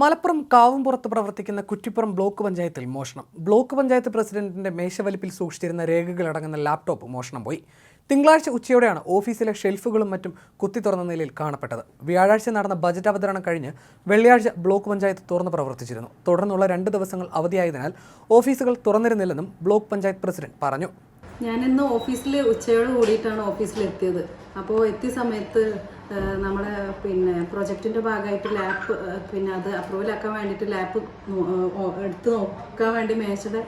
മലപ്പുറം കാവുംപുറത്ത് പ്രവർത്തിക്കുന്ന കുറ്റിപ്പുറം ബ്ലോക്ക് പഞ്ചായത്തിൽ മോഷണം. ബ്ലോക്ക് പഞ്ചായത്ത് പ്രസിഡന്റിന്റെ മേശവലിപ്പിൽ സൂക്ഷിച്ചിരുന്ന രേഖകളടങ്ങുന്ന ലാപ്ടോപ്പ് മോഷണം പോയി. തിങ്കളാഴ്ച ഉച്ചയോടെയാണ് ഓഫീസിലെ ഷെൽഫുകളും മറ്റും കുത്തി തുറന്ന നിലയിൽ കാണപ്പെട്ടത്. വ്യാഴാഴ്ച നടന്ന ബജറ്റ് അവതരണം കഴിഞ്ഞ് വെള്ളിയാഴ്ച ബ്ലോക്ക് പഞ്ചായത്ത് തുറന്ന് പ്രവർത്തിച്ചിരുന്നു. തുടർന്നുള്ള രണ്ട് ദിവസങ്ങൾ അവധിയായതിനാൽ ഓഫീസുകൾ തുറന്നിരുന്നില്ലെന്നും ബ്ലോക്ക് പഞ്ചായത്ത് പ്രസിഡന്റ് പറഞ്ഞു. ഞാനിന്ന് ഓഫീസിൽ ഉച്ചയോട് കൂടിയിട്ടാണ് ഓഫീസിലെത്തിയത്. അപ്പോൾ എത്തിയ സമയത്ത് നമ്മുടെ പിന്നെ പ്രൊജക്റ്റിന്റെ ഭാഗമായിട്ട് ലാപ്പ് പിന്നെ അത് അപ്രൂവലാക്കാൻ വേണ്ടിയിട്ട് ലാപ്പ് എടുത്ത് നോക്കാൻ വേണ്ടി മേശയുടെ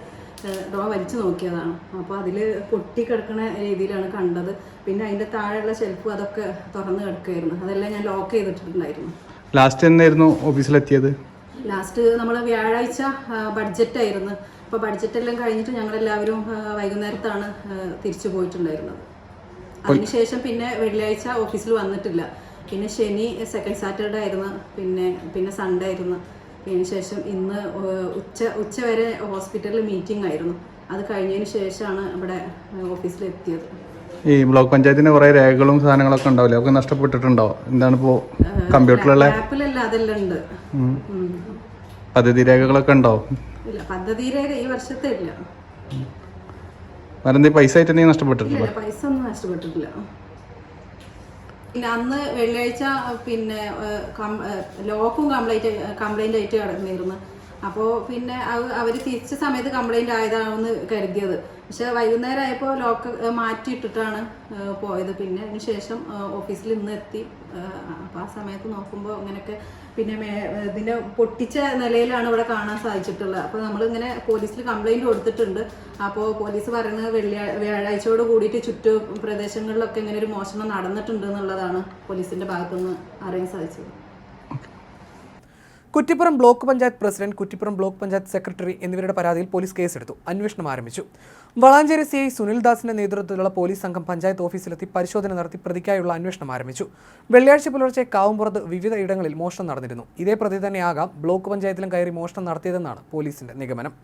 ഡോ വലിച്ചു നോക്കിയതാണ്. അപ്പോൾ അതിൽ പൊട്ടി കിടക്കുന്ന രീതിയിലാണ് കണ്ടത്. പിന്നെ അതിന്റെ താഴെയുള്ള ഷെൽഫ് അതൊക്കെ തുറന്ന് കിടക്കുകയായിരുന്നു അതെല്ലാം ഞാൻ ലോക്ക് ചെയ്തിട്ടുണ്ടായിരുന്നു. ലാസ്റ്റ് എന്നായിരുന്നു ഓഫീസിലെത്തിയത്? ലാസ്റ്റ് നമ്മൾ വ്യാഴാഴ്ച ബഡ്ജറ്റ് ആയിരുന്നു. അപ്പോൾ ബഡ്ജറ്റ് എല്ലാം കഴിഞ്ഞിട്ട് ഞങ്ങളെല്ലാവരും വൈകുന്നേരത്താണ് തിരിച്ചു പോയിട്ടുണ്ടായിരുന്നത്. അതിനുശേഷം പിന്നെ വെള്ളിയാഴ്ച ഓഫീസിൽ വന്നിട്ടില്ല. പിന്നെ ശനി സെക്കൻഡ് സാറ്റർഡേ ആയിരുന്നു. പിന്നെ പിന്നെ സൺഡേ ആയിരുന്നു. അതിന് ശേഷം ഇന്ന് ഉച്ച ഉച്ച വരെ ഹോസ്പിറ്റലിൽ മീറ്റിംഗ് ആയിരുന്നു. അത് കഴിഞ്ഞതിന് ശേഷമാണ് ഇവിടെ ഓഫീസിൽ എത്തിയത്. ഈ ബ്ലോക്ക് പഞ്ചായത്തിന്റെ കുറെ രേഖകളും സാധനങ്ങളൊക്കെ ഉണ്ടാവില്ലേ? ഒക്കെ നഷ്ടപ്പെട്ടിട്ടുണ്ടോ? എന്താണ് ഇപ്പോ കമ്പ്യൂട്ടറിലുള്ള? അതെല്ലാം ഉണ്ട്. പദ്ധതി രേഖകളൊക്കെ ഉണ്ടോ? ഇല്ല പദ്ധതി രേഖ ഈ വർഷത്തെ ഇല്ല. വേറെ പൈസ ആയിട്ട് എന്തെങ്കിലും നഷ്ടപ്പെട്ടിട്ടുണ്ടോ? പൈസ ഒന്നും നഷ്ടപ്പെട്ടിട്ടില്ല. പിന്നെ അന്ന് വെള്ളിയാഴ്ച പിന്നെ ലോക്കും കംപ്ലൈന്റ് കംപ്ലൈന്റ് ആയിട്ട് കിടന്നിരുന്നു. അപ്പോൾ പിന്നെ അവർ തിരിച്ച സമയത്ത് കംപ്ലൈന്റ് ആയതാണെന്ന് കരുതിയത്. പക്ഷെ വൈകുന്നേരം ആയപ്പോൾ ലോക്ക് മാറ്റിയിട്ടിട്ടാണ് പോയത്. പിന്നെ അതിന് ശേഷം ഓഫീസിൽ ഇന്ന് എത്തി. അപ്പോൾ ആ സമയത്ത് നോക്കുമ്പോൾ അങ്ങനെയൊക്കെ പിന്നെ മേ- ഇതിന്റെ പൊട്ടിച്ച നിലയിലാണ് ഇവിടെ കാണാൻ സാധിച്ചിട്ടുള്ളത്. അപ്പോൾ നമ്മളിങ്ങനെ പോലീസിൽ കംപ്ലൈന്റ് കൊടുത്തിട്ടുണ്ട്. അപ്പോൾ പോലീസ് പറയുന്നത് വെള്ളിയാ വ്യാഴാഴ്ചയോട് കൂടിയിട്ട് ചുറ്റു പ്രദേശങ്ങളിലൊക്കെ ഇങ്ങനെ ഒരു മോഷണം നടന്നിട്ടുണ്ട് എന്നുള്ളതാണ് പോലീസിന്റെ ഭാഗത്തുനിന്ന് അറിയാൻ സാധിച്ചത്. Kuttippuram block panchayat president Kuttippuram block panchayat secretary എന്നിവരുടെ പരാതിയിൽ പോലീസ് കേസെടുത്തു. അന്വേഷണം ആരംഭിച്ചു. വളാഞ്ചേരി സി ഐ സുനിൽദാസിന്റെ നേതൃത്വത്തിലുള്ള പോലീസ് സംഘം പഞ്ചായത്ത് ഓഫീസിലെത്തി പരിശോധന നടത്തി പ്രതിക്കായുള്ള അന്വേഷണം ആരംഭിച്ചു. വെള്ളിയാഴ്ച പുലർച്ചെ കാവുംപുറത്ത് വിവിധ ഇടങ്ങളിൽ മോഷണം നടന്നിരുന്നു. ഇതേ പ്രതി തന്നെയാകാം ബ്ലോക്ക് പഞ്ചായത്തിലും കയറി മോഷണം നടത്തിയതെന്നാണ് പോലീസിന്റെ നിഗമനം.